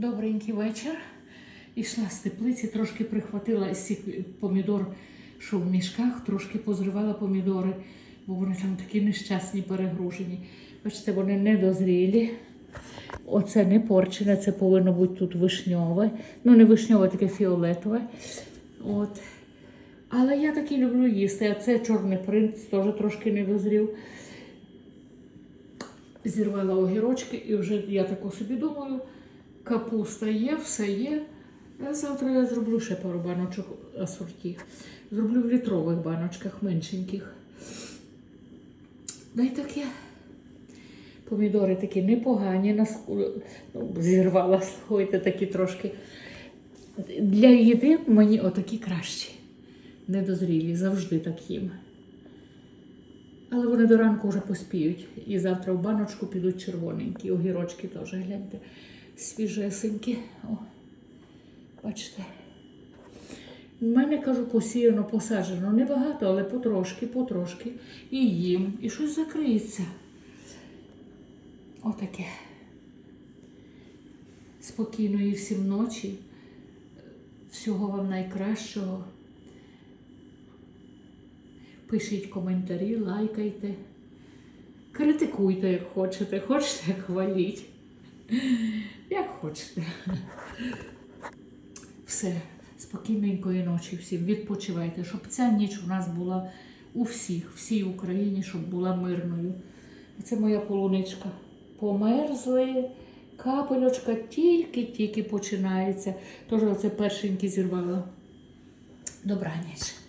Добренький вечір. Ішла з теплиці, трошки прихватила з цих помідор, що в мішках, трошки позривала помідори, бо вони там такі нещасні, перегружені. Бачите, вони недозрілі. Оце не порчене, це повинно бути тут вишньове. Ну, не вишньове, таке фіолетове. От. Але я такі люблю їсти. А це чорний принц, теж трошки не дозрів. Зірвала огірочки і вже я тако собі думаю, капуста є, все є. Завтра я зроблю ще пару баночок асорті. Зроблю в літрових баночках меншеньких. Дай таке. Помідори такі непогані, на ску- ну, зірвала, слухайте, такі трошки. Для їди мені отакі кращі. Недозрілі, завжди так їм. Але вони до ранку вже поспіють. І завтра в баночку підуть червоненькі. Огірочки теж гляньте. Свіжесенькі. О, бачите. У мене, кажу, посіяно, посаджено. Небагато, але потрошки, потрошки. І їм. І щось закриється. Отаке. Спокійної всім ночі. Всього вам найкращого. Пишіть коментарі, лайкайте. Критикуйте, як хочете. Хочете, хваліть. Як хочете. Все. Спокійненької ночі всім. Відпочивайте, щоб ця ніч у нас була у всіх, всій Україні, щоб була мирною. Це моя полуничка. Померзли. Капельочка тільки-тільки починається. Тож оце першеньки зірвала. Добраніч.